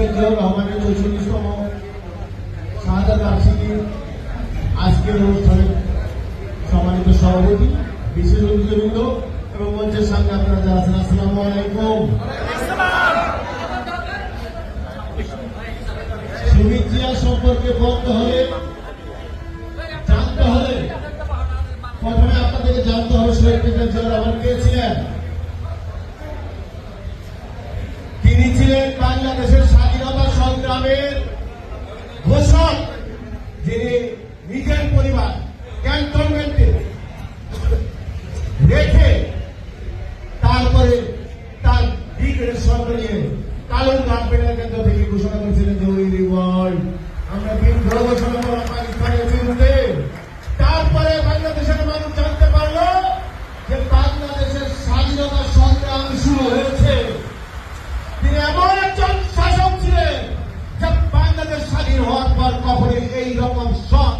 জিয়াউর রহমানের চৌচল্লিশতম শাহাদা বার্ষিকী আজকের অনুষ্ঠানে সম্মানিত সভাপতি, বিশেষ অতিথিবৃন্দ এবং মঞ্চের সামনে আপনারা যারা আছেন, আসসালামু আলাইকুম। শহীদ জিয়া সম্পর্কে বলতে হলে, জানতে হলে প্রথমে আপনাদেরকে জানতে হবে শহীদ রহমান কে ছিলেন? সংগ্রামের ঘোষক যিনি নিজের পরিবার ক্যান্টনমেন্টে রেখে তারপরে তার ব্রিগেডের সঙ্গে নিয়ে কালুন গার্মেন্টের কেন্দ্র থেকে ঘোষণা করেছিলেন যে ওই রিভল্ট আমরা বিদ্রোহ ঘোষণা করলাম, পাকিস্তানের বিরুদ্ধে। তারপরে বাংলাদেশের মানুষ জানতে পারল যে বাংলাদেশের স্বাধীনতা সংগ্রাম শুরু হয়েছে তিনি এমন একজন শাসক ছিলেন যে বাংলাদেশ স্বাধীন হওয়ার পর এই রকম সব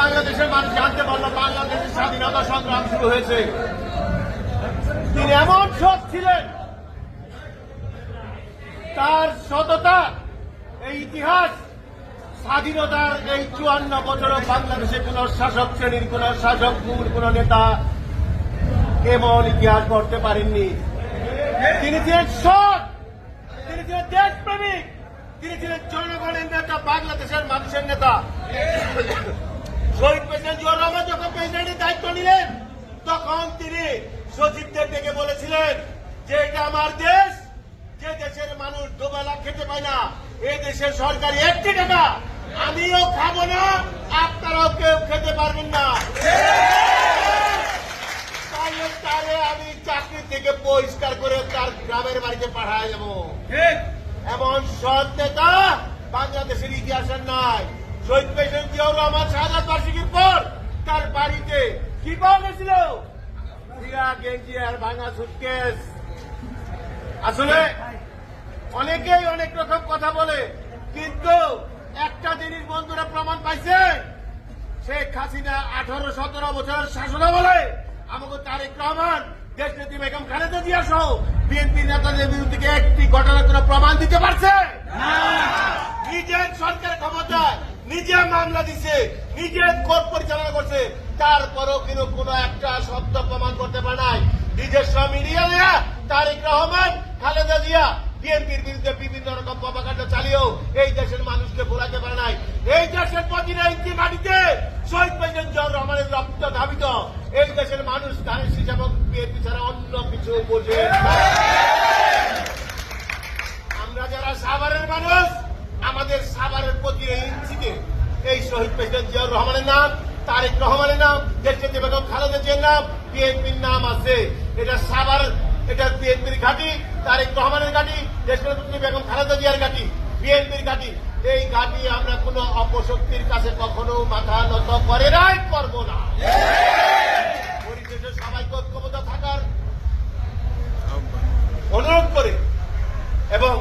বাংলাদেশের তার সততা, এই ইতিহাস, স্বাধীনতার এই চুয়ান্ন বছর বাংলাদেশে কোন শাসক শ্রেণির কোন শাসক মূল কোন নেতা এমন ইতিহাস করতে পারেননি। তিনি ছিলেন সৎ তিনি ছিলেন দেশপ্রেমিক। তিনি ছিলেন জনগণের নেতা, বাংলাদেশের মানুষের নেতা। শহীদ প্রেসিডেন্ট জিয়াউর রহমান যখন প্রেসিডেন্টের দায়িত্ব নিলেন, তখন তিনি সচিবদের ডেকে বলেছিলেন যে এটা আমার দেশ, যে দেশের মানুষ দুবেলা খেতে পায় না এই দেশের সরকারি একটি টাকা, আমিও খাব না, আপনারাও কেউ খেতে পারবেন না তাহলে তারে আমি চাকরি থেকে পরিষ্কার করে তার গ্রামের বাড়িতে পাঠায় যাব এমন সৎ নেতা বাংলাদেশের ইতিহাসের নাই। শহীদ প্রেসিডেন্ট জিয়াউর রহমান শাহাদ বার্ষিকীর পর তার বাড়িতে কি পাওয়া গেছিল? গেঞ্জি আর ভাঙা সুটকেস আসলে অনেকেই অনেক রকম কথা বলে কিন্তু একটা জিনিস বন্ধুরা প্রমাণ পাইছে। শেখ হাসিনা আঠারো সতেরো বছর শাসন বলে আমাকে তারেক রহমান দেশ নেত্রী বেগম খালেদা জিয়া সহ বিএনপি নেতাদের বিরুদ্ধে একটি ঘটনার কোন প্রমাণ দিতে পারছে? নিজের সরকার ক্ষমতায় নিজে মামলা দিছে নিজে কোর্ট পরিচালনা করছে তারপরও কিন্তু কোন একটা সত্য প্রমাণ করতে পারে নাই। নিজস্ব মিডিয়া তারেক রহমান খালেদা জিয়া বিএনপির বিরুদ্ধে বিভিন্ন রকম প্রপাকাণ্ড চালিয়েও এই দেশের মানুষকে ভোলাতে পারে নাই। এই দেশের প্রতিটা ইঞ্চি মাটিতে শহীদ প্রেসিডেন্ট জিয়াউর রহমানের রক্ত ধাবিত। এই দেশের মানুষ ধানের হিসাবে বিএনপি ছাড়া অন্য কিছু বোঝে আমরা যারা সাভারের মানুষ, আমাদের সাভারের প্রতি এই ইঞ্চিতে এই শহীদ প্রেসিডেন্ট জিয়াউর রহমানের নাম, তারেক রহমানের নাম দেশনেত্রী বেগম খালেদা জিয়ার নাম, বিএনপির নাম আছে। এটা সাভার, এটা বিএনপির ঘাঁটি, তারেক রহমানের ঘাঁটি দেশনেত্রী বেগম খালেদা জিয়ার ঘাঁটি, বিএনপির ঘাঁটি। এই ঘাঁটি আমরা কোনো অপশক্তির কাছে কখনো মাথা নত করে নাই, করব না। পরিশেষে সবাইকে ঐক্যবদ্ধ থাকার অনুরোধ করে। এবং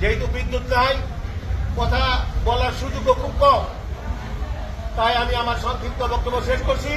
যেহেতু বিদ্যুৎ নাই, কথা বলার সুযোগও খুব কম, তাই আমি আমার সংক্ষিপ্ত বক্তব্য শেষ করছি।